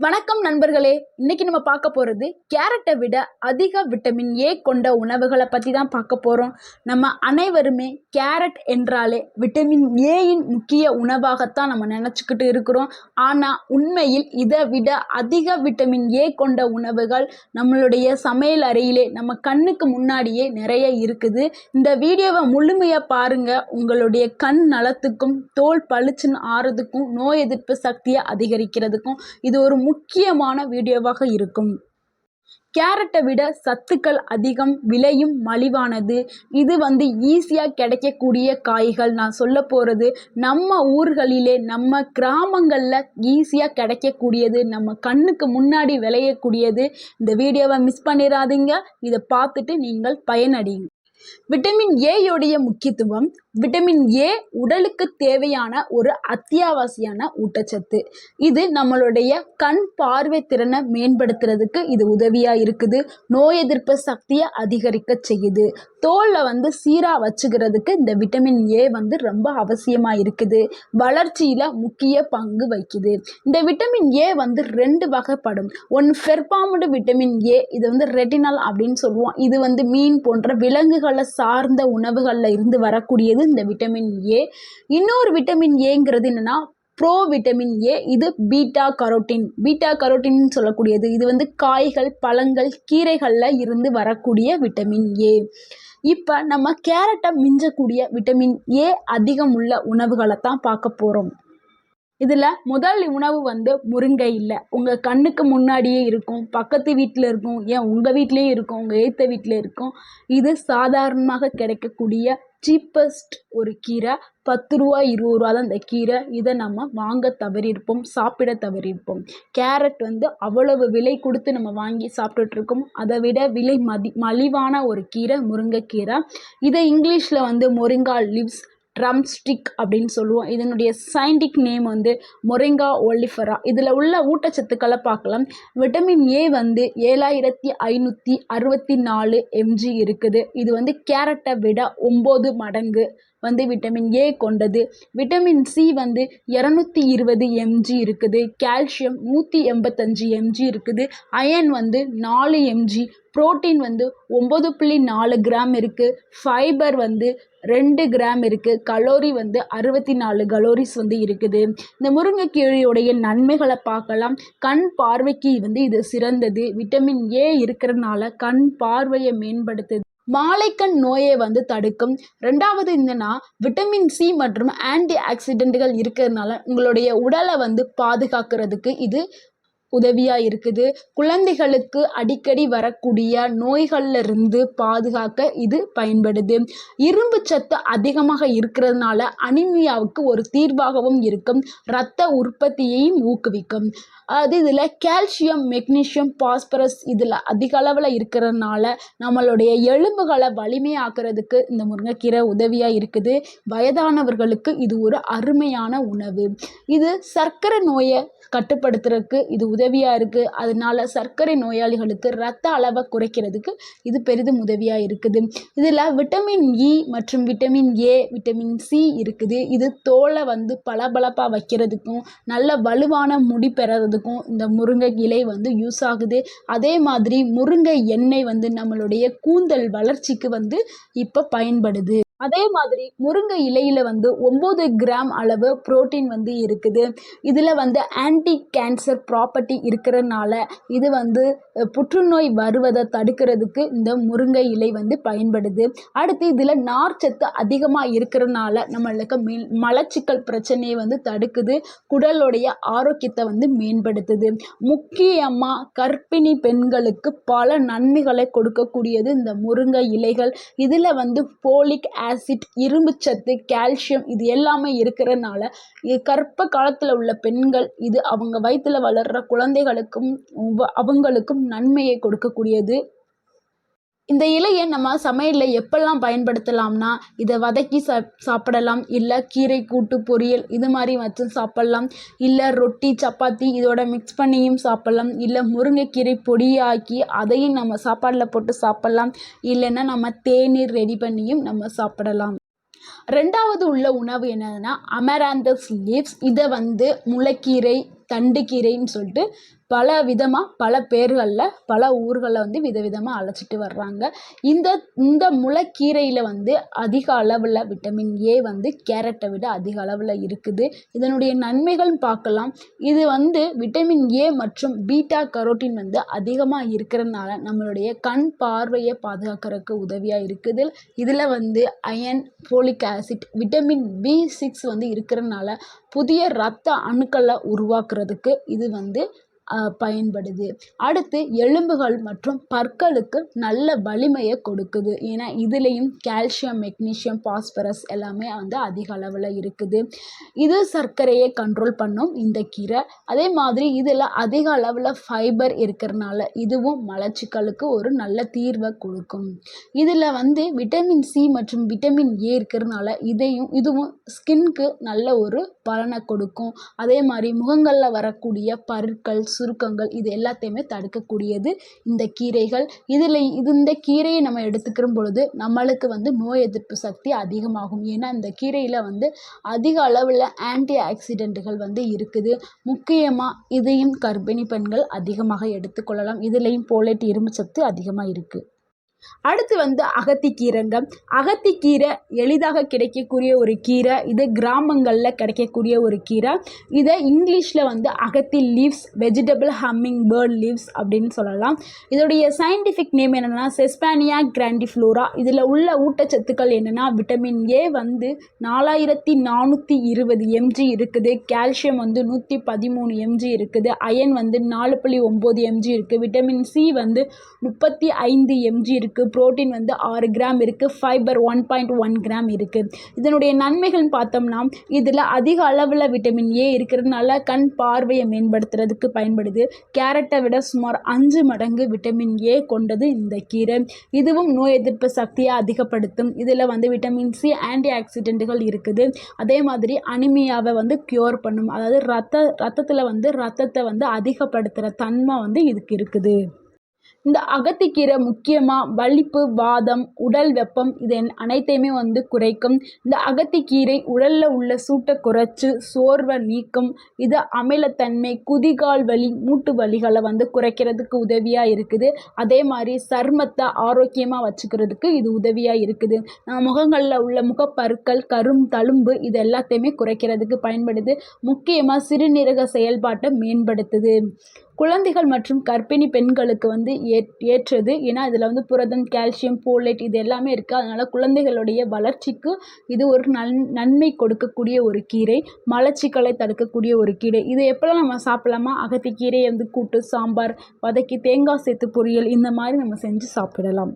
வணக்கம் நண்பர்களே இன்னைக்கு நம்ம பார்க்க போகிறது கேரட்டை விட அதிக விட்டமின் ஏ கொண்ட உணவுகளை பற்றி தான் பார்க்க போகிறோம் நம்ம அனைவருமே கேரட் என்றாலே விட்டமின் ஏயின் முக்கிய உணவாகத்தான் நம்ம நினச்சிக்கிட்டு இருக்கிறோம். ஆனால் உண்மையில் இதை விட அதிக விட்டமின் ஏ கொண்ட உணவுகள் நம்மளுடைய சமையல் அறையிலே நம்ம கண்ணுக்கு முன்னாடியே நிறைய இருக்குது. இந்த வீடியோவை முழுமையாக பாருங்கள் உங்களுடைய கண் நலத்துக்கும் தோல் பளிச்சுன்னு ஆறுறதுக்கும் நோய் எதிர்ப்பு சக்தியை அதிகரிக்கிறதுக்கும் இது ஒரு முக்கியமான வீடியோவாக இருக்கும். கேரட்டை விட சத்துக்கள் அதிகம் விலையும் மலிவானது. இது வந்து ஈஸியாக கிடைக்கக்கூடிய காய்கள். நான் சொல்ல போகிறது நம்ம ஊர்களிலே நம்ம கிராமங்களில் ஈஸியாக கிடைக்கக்கூடியது நம்ம கண்ணுக்கு முன்னாடி விளையக்கூடியது. இந்த வீடியோவை மிஸ் பண்ணிடாதீங்க இதை பார்த்துட்டு நீங்கள் பயனடையுங்க. விட்டமின் ஏயோடைய முக்கியத்துவம் விட்டமின் ஏ உடலுக்கு தேவையான ஒரு அத்தியாவசியான ஊட்டச்சத்து. இது நம்மளுடைய கண் பார்வை திறனை மேம்படுத்துறதுக்கு இது உதவியாக இருக்குது. நோய் எதிர்ப்பு சக்தியை அதிகரிக்க செய்யுது. தோலை வந்து சீராக வச்சுக்கிறதுக்கு இந்த விட்டமின் ஏ வந்து ரொம்ப அவசியமாக இருக்குது. வளர்ச்சியில் முக்கிய பங்கு வகிக்குது. இந்த விட்டமின் ஏ வந்து ரெண்டு வகைப்படும். ஒன் ஃபெர்பாமுடு விட்டமின் ஏ இது வந்து ரெட்டினால் அப்படின்னு சொல்லுவோம். இது வந்து மீன் போன்ற விலங்குகளை சார்ந்த உணவுகளில் இருந்து வரக்கூடியது இந்த விட்டமின் ஏ இன்னொரு விட்டமின் ஏங்கிறது என்னென்னா ப்ரோ விட்டமின் ஏ இது பீட்டா கரோட்டின் பீட்டா கரோட்டின் சொல்லக்கூடியது. இது வந்து காய்கள் பழங்கள் கீரைகளில் இருந்து வரக்கூடிய விட்டமின் ஏ இப்போ நம்ம கேரட்டை மிஞ்சக்கூடிய விட்டமின் ஏ அதிகம் உள்ள உணவுகளை தான் பார்க்க போகிறோம் இதில் முதல் உணவு வந்து முருங்கை இல்லை. உங்கள் கண்ணுக்கு முன்னாடியே இருக்கும். பக்கத்து வீட்டில் இருக்கும். ஏன் உங்கள் வீட்லேயும் இருக்கும். உங்கள் ஏத்த வீட்டில் இருக்கும். இது சாதாரணமாக கிடைக்கக்கூடிய சீப்பஸ்ட் ஒரு கீரை பத்து ரூபா இருபது ரூபா தான் இந்த கீரை. இதை நம்ம வாங்க தவறியிருப்போம் சாப்பிட தவறியிருப்போம். கேரட் வந்து அவ்வளவு விலை கொடுத்து நம்ம வாங்கி சாப்பிட்டுட்ருக்கோம். அதை விட விலை மதி மலிவான ஒரு கீரை முருங்கைக்கீரை. இதை இங்கிலீஷில் வந்து மொரிங்கா லிவ்ஸ் ட்ரம் ஸ்டிக் அப்படின்னு சொல்லுவோம். இதனுடைய சயின்டிக் நேம் வந்து மொரிங்கா ஒலிஃபரா இதில் உள்ள ஊட்டச்சத்துக்களை பார்க்கலாம். விட்டமின் ஏ வந்து ஏழாயிரத்தி ஐநூற்றி அறுபத்தி நாலு எம்ஜி இருக்குது. இது வந்து கேரட்டை விட ஒம்பது மடங்கு வந்து விட்டமின் ஏ கொண்டது. விட்டமின் சி வந்து இரநூத்தி இருபது எம்ஜி இருக்குது. கால்சியம் நூற்றி எண்பத்தஞ்சு எம்ஜி இருக்குது. அயன் வந்து நாலு எம்ஜி புரோட்டீன் வந்து ஒம்பது புள்ளி நாலு கிராம் இருக்குது ஃபைபர் வந்து ரெண்டு கிராம் இருக்குது கலோரி வந்து அறுபத்தி நாலு கலோரிஸ் வந்து இருக்குது. இந்த முருங்கைக்கீரையுடைய நன்மைகளை பார்க்கலாம். கண் பார்வைக்கு வந்து இது சிறந்தது. விட்டமின் ஏ இருக்கிறதுனால கண் பார்வையை மேம்படுத்துது. மாலைக்கண் நோயை வந்து தடுக்கும். ரெண்டாவது என்னன்னா விட்டமின் சி மற்றும் ஆன்டி ஆக்சிடென்ட்கள் இருக்கிறதுனால உங்களுடைய உடலை வந்து பாதுகாக்கிறதுக்கு இது உதவியாக இருக்குது. குழந்தைகளுக்கு அடிக்கடி வரக்கூடிய நோய்கள்லருந்து பாதுகாக்க இது பயன்படுது. இரும்பு சத்து அதிகமாக இருக்கிறதுனால அனிமியாவுக்கு ஒரு தீர்வாகவும் இருக்கும். இரத்த உற்பத்தியையும் ஊக்குவிக்கும். அது இதில் கால்சியம் மெக்னீஷியம் பாஸ்பரஸ் இதில் அதிக அளவில் இருக்கிறதுனால நம்மளுடைய எலும்புகளை வலிமையாக்குறதுக்கு இந்த முருங்கைக்கீரை உதவியாக இருக்குது. வயதானவர்களுக்கு இது ஒரு அருமையான உணவு. இது சர்க்கரை நோயை கட்டுப்படுத்துறதுக்கு இது உதவியாக இருக்குது அதனால சர்க்கரை நோயாளிகளுக்கு ரத்த அளவை குறைக்கிறதுக்கு இது பெரிதும் உதவியாக இருக்குது. இதில் விட்டமின் இ மற்றும் விட்டமின் ஏ விட்டமின் சி இருக்குது. இது தோலை வந்து பளபளப்பாக வைக்கிறதுக்கும் நல்ல வலுவான முடி பெறறதுக்கும் இந்த முருங்கை இலை வந்து யூஸ் ஆகுது. அதே மாதிரி முருங்கை எண்ணெய் வந்து நம்மளுடைய கூந்தல் வளர்ச்சிக்கு வந்து இப்போ பயன்படுது. அதே மாதிரி முருங்கை இலையில் வந்து ஒம்பது கிராம் அளவு புரோட்டீன் வந்து இருக்குது. இதில் வந்து ஆன்டி கேன்சர் ப்ராப்பர்ட்டி இருக்கிறதுனால இது வந்து புற்றுநோய் வருவதை தடுக்கிறதுக்கு இந்த முருங்கை இலை வந்து பயன்படுது. அடுத்து இதில் நார்ச்சத்து அதிகமாக இருக்கிறதுனால நம்மளுக்கு மெ மலச்சிக்கல் பிரச்சனையை வந்து தடுக்குது. குடலுடைய ஆரோக்கியத்தை வந்து மேம்படுத்துது. முக்கியமாக கர்ப்பிணி பெண்களுக்கு பல நன்மைகளை கொடுக்கக்கூடியது இந்த முருங்கை இலைகள். இதில் வந்து போலிக் ஆசிட் இரும்புச்சத்து கால்சியம் இது எல்லாமே இருக்கிறனால கர்ப்ப காலத்தில் உள்ள பெண்கள் இது அவங்க வயிற்றில் வளர்கிற குழந்தைகளுக்கும் அவங்களுக்கும் நன்மையை கொடுக்கக்கூடியது. இந்த இலையை நம்ம சமையலில் எப்பெல்லாம் பயன்படுத்தலாம்னா இதை வதக்கி சா சாப்பிடலாம். இல்லை கீரை கூட்டு பொரியல் இது மாதிரி வச்சும் சாப்பிட்லாம். இல்லை ரொட்டி சப்பாத்தி இதோட மிக்ஸ் பண்ணியும் சாப்பிட்லாம். இல்லை முருங்கைக்கீரை பொடியாக்கி அதையும் நம்ம சாப்பாடில் போட்டு சாப்பிட்லாம். இல்லைன்னா நம்ம தேநீர் ரெடி பண்ணியும் நம்ம சாப்பிடலாம். ரெண்டாவது உள்ள உணவு என்னதுன்னா அமராந்தஸ் லீவ்ஸ் இதை வந்து முளைக்கீரை தண்டுக்கீரைன்னு சொல்லிட்டு பல விதமாக பல பேர்களில் பல ஊர்களில் வந்து விதவிதமாக அழைச்சிட்டு வர்றாங்க. இந்த இந்த முளைக்கீரையில் வந்து அதிக அளவில் விட்டமின் ஏ வந்து கேரட்டை விட அதிக அளவில் இருக்குது. இதனுடைய நன்மைகள் பார்க்கலாம். இது வந்து விட்டமின் ஏ மற்றும் பீட்டா கரோட்டின் வந்து அதிகமாக இருக்கிறதுனால நம்மளுடைய கண் பார்வையை பாதுகாக்கிறதுக்கு உதவியாக இருக்குது. இதில் வந்து iron folic acid vitamin B six வந்து இருக்கிறதுனால புதிய இரத்த அணுக்களை உருவாக்குறதுக்கு இது வந்து பயன்படுது. அடுத்து எலும்புகள் மற்றும் பற்களுக்கு நல்ல வலிமையை கொடுக்குது. ஏன்னா இதுலேயும் கால்சியம் மெக்னீஷியம் பாஸ்பரஸ் எல்லாமே வந்து அதிக அளவில் இருக்குது. இது சர்க்கரையை கண்ட்ரோல் பண்ணும் இந்த கீரை. அதே மாதிரி இதில் அதிக அளவில் ஃபைபர் இருக்கிறனால இதுவும் மலச்சிக்கலுக்கு ஒரு நல்ல தீர்வை கொடுக்கும். இதில் வந்து விட்டமின் சி மற்றும் விட்டமின் ஏ இருக்கிறதுனால இதையும் இதுவும் ஸ்கின்க்கு நல்ல ஒரு பலனை கொடுக்கும். அதே மாதிரி முகங்களில் வரக்கூடிய பருக்கள் சுருக்கங்கள் இது எல்லாத்தையுமே தடுக்கக்கூடியது இந்த கீரைகள். இதில் இது இந்த கீரையை நம்ம எடுத்துக்கிற பொழுது நம்மளுக்கு வந்து நோய் எதிர்ப்பு சக்தி அதிகமாகும். ஏன்னா இந்த கீரையில் வந்து அதிக அளவில் ஆன்டி ஆக்சிடென்ட்டுகள் வந்து இருக்குது. முக்கியமாக இதையும் கர்ப்பிணி பெண்கள் அதிகமாக எடுத்துக்கொள்ளலாம் இதுலேயும் போலேட் இரும்பு சத்து அதிகமாக இருக்குது அடுத்து வந்து அகத்திக்கீரைங்க அகத்திக்கீரை எளிதாக கிடைக்கக்கூடிய ஒரு கீரை. இது கிராமங்களில் கிடைக்கக்கூடிய ஒரு கீரை. இதை இங்கிலீஷில் வந்து agathi leaves vegetable humming bird leaves அப்படின்னு சொல்லலாம். இதோடைய சயின்டிஃபிக் நேம் என்னென்னா செஸ்பானியா கிராண்டிஃப்ளோரா இதில் உள்ள ஊட்டச்சத்துக்கள் என்னென்னா விட்டமின் ஏ வந்து நாலாயிரத்தி நானூற்றி இருபது எம்ஜி இருக்குது. கால்சியம் வந்து நூற்றி பதிமூணு எம்ஜி இருக்குது. அயன் வந்து நாலு புள்ளி ஒம்பது எம்ஜி இருக்குது. விட்டமின் சி வந்து முப்பத்தி ஐந்து எம்ஜி இருக்குது. இருக்குது ப்ரோட்டீன் வந்து ஆறு கிராம் இருக்குது fibre one point one gram இருக்குது இதனுடைய நன்மைகள்னு பார்த்தோம்னா இதில் அதிக அளவில் விட்டமின் ஏ இருக்கிறதுனால கண் பார்வையை மேம்படுத்துறதுக்கு பயன்படுது. கேரட்டை விட சுமார் அஞ்சு மடங்கு விட்டமின் ஏ கொண்டது இந்த கீரை. இதுவும் நோய் எதிர்ப்பு சக்தியை அதிகப்படுத்தும். இதில் வந்து விட்டமின் சி ஆன்டி ஆக்சிடென்ட்டுகள் இருக்குது. அதே மாதிரி அனிமியாவை வந்து க்யூர் பண்ணும். அதாவது ரத்த ரத்தத்தில் வந்து ரத்தத்தை வந்து அதிகப்படுத்துகிற தன்மை வந்து இதுக்கு இருக்குது. இந்த அகத்திக்கீரை முக்கியமாக வலிப்பு வாதம் உடல் வெப்பம் இது அனைத்தையுமே வந்து குறைக்கும். இந்த அகத்திக்கீரை உடலில் உள்ள சூட்டை குறைச்சி சோர்வை நீக்கும் இது அமிலத்தன்மை குதிகால் வலி மூட்டு வலிகளை வந்து குறைக்கிறதுக்கு உதவியாக இருக்குது. அதே மாதிரி சருமத்தை ஆரோக்கியமாக வச்சுக்கிறதுக்கு இது உதவியாக இருக்குது. முகங்களில் உள்ள முகப்பருக்கள் கரும் தழும்பு இது எல்லாத்தையுமே குறைக்கிறதுக்கு பயன்படுது. முக்கியமாக சிறுநீரக செயல்பாட்டை மேம்படுத்துது. குழந்தைகள் மற்றும் கர்ப்பிணி பெண்களுக்கு வந்து ஏற் ஏற்றது. ஏன்னா இதில் வந்து புரதம் கால்சியம் போலேட் இது எல்லாமே இருக்குது அதனால் குழந்தைகளுடைய வளர்ச்சிக்கு இது ஒரு நன் நன்மை கொடுக்கக்கூடிய ஒரு கீரை. மலச்சிக்கலை தடுக்கக்கூடிய ஒரு கீரை. இது எப்போல்லாம் நம்ம சாப்பிட்லாமா? அகத்திக்கீரையை வந்து கூட்டு சாம்பார் வதக்கி தேங்காய் சேர்த்து பொரியல் இந்த மாதிரி நம்ம செஞ்சு சாப்பிடலாம்.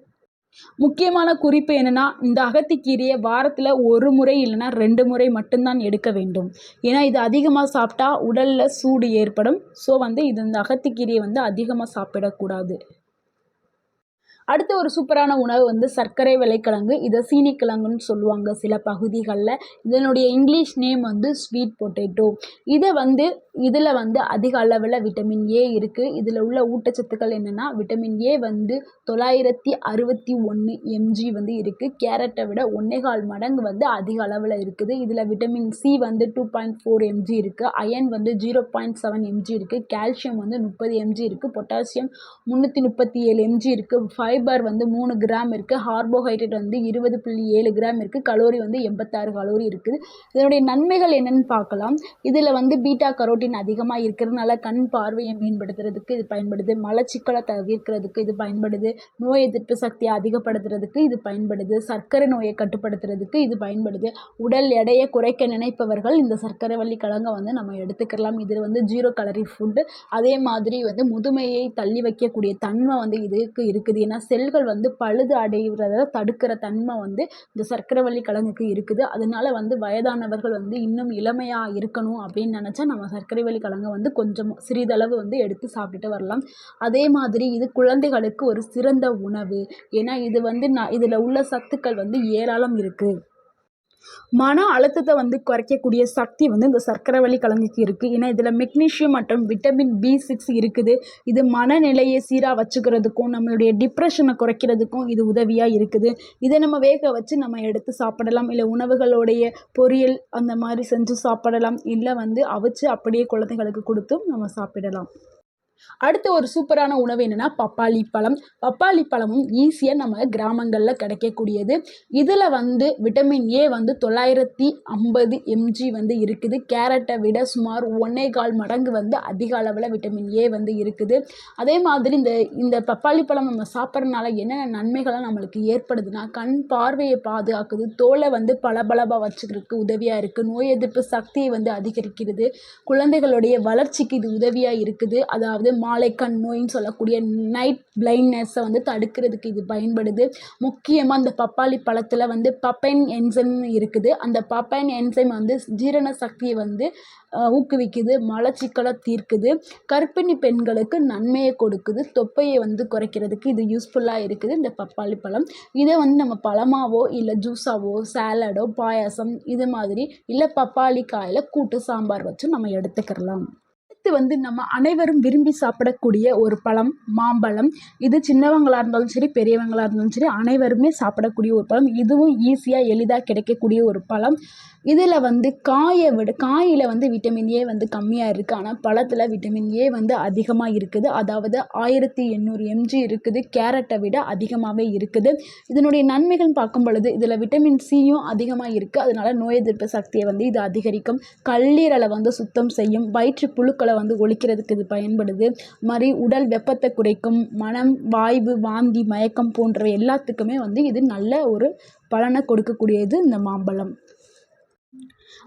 முக்கியமான குறிப்பு என்னென்னா இந்த அகத்திக்கீரையை வாரத்தில் ஒரு முறை இல்லைன்னா ரெண்டு முறை மட்டும்தான் எடுக்க வேண்டும். ஏன்னா இது அதிகமாக சாப்பிட்டா உடலில் சூடு ஏற்படும். ஸோ வந்து இது இந்த அகத்திக்கீரையை வந்து அதிகமாக சாப்பிடக்கூடாது. அடுத்த ஒரு சூப்பரான உணவு வந்து சர்க்கரை விலைக்கிழங்கு இதை சீனிக்கிழங்குன்னு சொல்லுவாங்க சில பகுதிகளில். இதனுடைய இங்கிலீஷ் நேம் வந்து ஸ்வீட் பொட்டேட்டோ இதை வந்து இதில் வந்து அதிக அளவில் விட்டமின் ஏ இருக்குது இதில் உள்ள ஊட்டச்சத்துக்கள் என்னென்னா விட்டமின் ஏ வந்து தொள்ளாயிரத்தி அறுபத்தி ஒன்று எம்ஜி வந்து இருக்குது கேரட்டை விட ஒன்னேகால் மடங்கு வந்து அதிக அளவில் இருக்குது. இதில் விட்டமின் சி வந்து டூ பாயிண்ட் ஃபோர் எம்ஜி இருக்குது அயன் வந்து ஜீரோ பாயிண்ட் செவன் எம்ஜி இருக்குது கால்சியம் வந்து முப்பது எம்ஜி இருக்குது பொட்டாசியம் முந்நூற்றி முப்பத்தி ஏழு எம்ஜி இருக்குது ஃபைபர் வந்து மூணு கிராம் இருக்குது கார்போஹைட்ரேட் வந்து இருபது புள்ளி ஏழு கிராம் இருக்குது கலோரி வந்து எண்பத்தாறு கலோரி இருக்குது. இதனுடைய நன்மைகள் என்னென்னு பார்க்கலாம். இதில் வந்து பீட்டா கரோட்டின் அதிகமாக இருக்கிறதுனால கண் பார்வையை மேம்படுத்துறதுக்கு இது பயன்படுது. மலச்சிக்கலை தவிர்க்கிறதுக்கு இது பயன்படுது. நோய் எதிர்ப்பு சக்தியை அதிகப்படுத்துறதுக்கு இது பயன்படுது. சர்க்கரை நோயை கட்டுப்படுத்துறதுக்கு இது பயன்படுது. உடல் எடையை குறைக்க நினைப்பவர்கள் இந்த சர்க்கரை வள்ளி கிழங்கை வந்து நம்ம எடுத்துக்கலாம். இதில் வந்து ஜீரோ கலரி ஃபுட்டு. அதே மாதிரி வந்து முதுமையை தள்ளி வைக்கக்கூடிய தன்மை வந்து இதுக்கு இருக்குது. ஏன்னா செல்கள் வந்து பழுது அடைகிறத தடுக்கிற தன்மை வந்து இந்த சர்க்கரை வள்ளி கிழங்குக்கு இருக்குது. அதனால வந்து வயதானவர்கள் வந்து இன்னும் இளமையாக இருக்கணும் அப்படின்னு நினச்சா நம்ம சர்க்கரை சர்க்கரை வள்ளி வந்து கொஞ்சம் சிறிதளவு வந்து எடுத்து சாப்பிட்டுட்டு வரலாம். அதே மாதிரி இது குழந்தைகளுக்கு ஒரு சிறந்த உணவு. ஏன்னா இது வந்து நான் இதில் உள்ள சத்துக்கள் வந்து ஏராளம் இருக்குது மன அழுத்தத்தை வந்து குறைக்கக்கூடிய சக்தி வந்து இந்த சர்க்கரைவள்ளி கிழங்குக்கு இருக்குது ஏன்னா இதில் மெக்னீஷியம் மற்றும் விட்டமின் பி சிக்ஸ் இருக்குது. இது மனநிலையை சீராக வச்சுக்கிறதுக்கும் நம்மளுடைய டிப்ரெஷனை குறைக்கிறதுக்கும் இது உதவியாக இருக்குது. இதை நம்ம வேக வச்சு நம்ம எடுத்து சாப்பிடலாம். இல்லை உணவுகளுடைய பொரியல் அந்த மாதிரி செஞ்சு சாப்பிடலாம். இல்லை வந்து அவிச்சு அப்படியே குழந்தைகளுக்கு கொடுத்தும் நம்ம சாப்பிடலாம். அடுத்து ஒரு சூப்பரான உணவு என்னென்னா பப்பாளி பழம். பப்பாளி பழமும் ஈஸியாக நம்ம கிராமங்களில் கிடைக்கக்கூடியது. இதில் வந்து விட்டமின் ஏ வந்து தொள்ளாயிரத்தி ஐம்பது எம்ஜி வந்து இருக்குது. கேரட்டை விட சுமார் ஒன்னே கால் மடங்கு வந்து அதிக அளவில் விட்டமின் ஏ வந்து இருக்குது. அதே மாதிரி இந்த இந்த பப்பாளி பழம் நம்ம சாப்பிட்றதுனால என்னென்ன நன்மைகள்லாம் நம்மளுக்கு ஏற்படுதுன்னா கண் பார்வையை பாதுகாக்குது. தோலை வந்து பளபளப்பாக வச்சுக்கிறதுக்கு உதவியாக இருக்குது நோய் எதிர்ப்பு சக்தியை வந்து அதிகரிக்கிறது. குழந்தைகளுடைய வளர்ச்சிக்கு இது உதவியாக இருக்குது. அதாவது மாலைக்கண் நோயின்னு சொல்லக்கூடிய நைட் பிளைண்ட்னஸை வந்து தடுக்கிறதுக்கு இது பயன்படுது. முக்கியமாக அந்த பப்பாளி பழத்தில் வந்து பப்பைன் என்சைம் இருக்குது. அந்த பப்பைன் என்சைம் வந்து ஜீரண சக்தியை வந்து ஊக்குவிக்குது மலச்சிக்கலை தீர்க்குது. கர்ப்பிணி பெண்களுக்கு நன்மையை கொடுக்குது. தொப்பையை வந்து குறைக்கிறதுக்கு இது யூஸ்ஃபுல்லாக இருக்குது இந்த பப்பாளி பழம். இதை வந்து நம்ம பழமாவோ இல்லை ஜூஸாவோ சேலடோ பாயாசம் இது மாதிரி இல்லை பப்பாளி காயில் கூட்டு சாம்பார் வச்சு நம்ம எடுத்துக்கிறலாம். அடுத்து வந்து நம்ம அனைவரும் விரும்பி சாப்பிடக்கூடிய ஒரு பழம் மாம்பழம். இது சின்னவங்களாக இருந்தாலும் சரி பெரியவங்களாக இருந்தாலும் சரி அனைவருமே சாப்பிடக்கூடிய ஒரு பழம். இதுவும் ஈஸியாக எளிதாக கிடைக்கக்கூடிய ஒரு பழம். இதில் வந்து காயை விட காயில் வந்து விட்டமின் ஏ வந்து கம்மியாக இருக்குது ஆனால் பழத்தில் விட்டமின் ஏ வந்து அதிகமாக இருக்குது. அதாவது ஆயிரத்தி எண்ணூறு எம்ஜி இருக்குது. கேரட்டை விட அதிகமாகவே இருக்குது. இதனுடைய நன்மைகள் பார்க்கும் பொழுது இதில் விட்டமின் சியும் அதிகமாக இருக்குது அதனால் நோய் எதிர்ப்பு சக்தியை வந்து இது அதிகரிக்கும். கல்லீரலை வந்து சுத்தம் செய்யும். வயிற்று புழுக்களை வந்து ஒழிக்கிறதுக்கு இது பயன்படுது. மாதிரி உடல் வெப்பத்தை குறைக்கும் மனம் வாய்வு வாந்தி மயக்கம் போன்றவை எல்லாத்துக்குமே வந்து இது நல்ல ஒரு பலனை கொடுக்கக்கூடியது இந்த மாம்பழம்.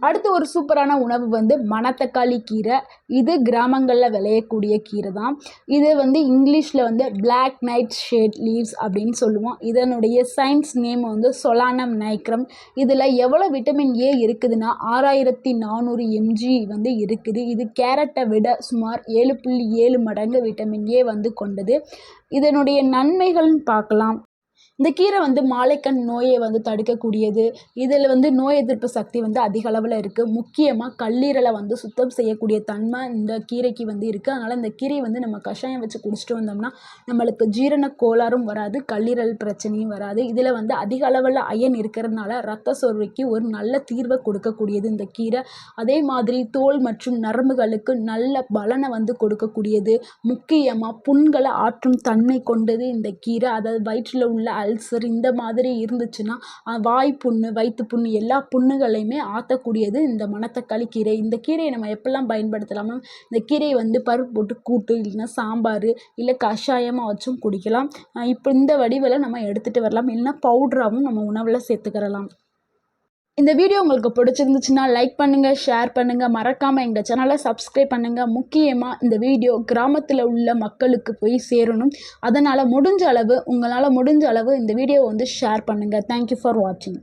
அடுத்து ஒரு சூப்பரான உணவு வந்து மணத்தக்காளி கீரை. இது கிராமங்களில் விளையக்கூடிய கீரை தான். இது வந்து இங்கிலீஷில் வந்து பிளாக் நைட் ஷேட் லீவ்ஸ் அப்படின்னு சொல்லுவோம். இதனுடைய சயின்ஸ் நேம் வந்து சொலானம் நைக்ரம் இதில் எவ்வளோ விட்டமின் ஏ இருக்குதுன்னா ஆறாயிரத்தி நானூறு எம்ஜி வந்து இருக்குது. இது கேரட்டை விட சுமார் ஏழு புள்ளி ஏழு மடங்கு விட்டமின் ஏ வந்து கொண்டது. இதனுடைய நன்மைகள்னு பார்க்கலாம். இந்த கீரை வந்து மாலைக்கண் நோயை வந்து தடுக்கக்கூடியது. இதில் வந்து நோய் எதிர்ப்பு சக்தி வந்து அதிக அளவில் இருக்குது முக்கியமாக கல்லீரலை வந்து சுத்தம் செய்யக்கூடிய தன்மை இந்த கீரைக்கு வந்து இருக்குது அதனால் இந்த கீரையை வந்து நம்ம கஷாயம் வச்சு குடிச்சிட்டு வந்தோம்னா நம்மளுக்கு ஜீரண கோளாறும் வராது கல்லீரல் பிரச்சனையும் வராது. இதில் வந்து அதிக அளவில் அயன் இருக்கிறதுனால ரத்த சோர்வைக்கு ஒரு நல்ல தீர்வை கொடுக்கக்கூடியது இந்த கீரை. அதே மாதிரி தோல் மற்றும் நரம்புகளுக்கு நல்ல பலனை வந்து கொடுக்கக்கூடியது. முக்கியமாக புண்களை ஆற்றும் தன்மை கொண்டது இந்த கீரை. அதாவது வயிற்றில் உள்ள அல்சர் இந்த மாதிரி இருந்துச்சுன்னா வாய் புண்ணு வயிற்று புண்ணு எல்லா புண்ணுகளையுமே ஆற்றக்கூடியது இந்த மணத்தக்காளி கீரை. இந்த கீரையை நம்ம எப்பெல்லாம் பயன்படுத்தலாம்? இந்த கீரையை வந்து பருப்பு போட்டு கூட்டு இல்லைன்னா சாம்பார் இல்லை கஷாயமாக வச்சும் குடிக்கலாம். இப்போ இந்த வடிவில் நம்ம எடுத்துகிட்டு வரலாம். இல்லைன்னா பவுட்ராகவும் நம்ம உணவில் சேர்த்துக்கிறலாம். இந்த வீடியோ உங்களுக்கு பிடிச்சிருந்துச்சுன்னா லைக் பண்ணுங்கள் ஷேர் பண்ணுங்கள் மறக்காமல் எங்கள் சேனலை சப்ஸ்கிரைப் பண்ணுங்கள் முக்கியமாக இந்த வீடியோ கிராமத்தில் உள்ள மக்களுக்கு போய் சேரணும். அதனால் முடிஞ்ச அளவு உங்களால் முடிஞ்ச அளவு இந்த வீடியோவை வந்து ஷேர் பண்ணுங்கள் தேங்க்யூ ஃபார் வாட்சிங்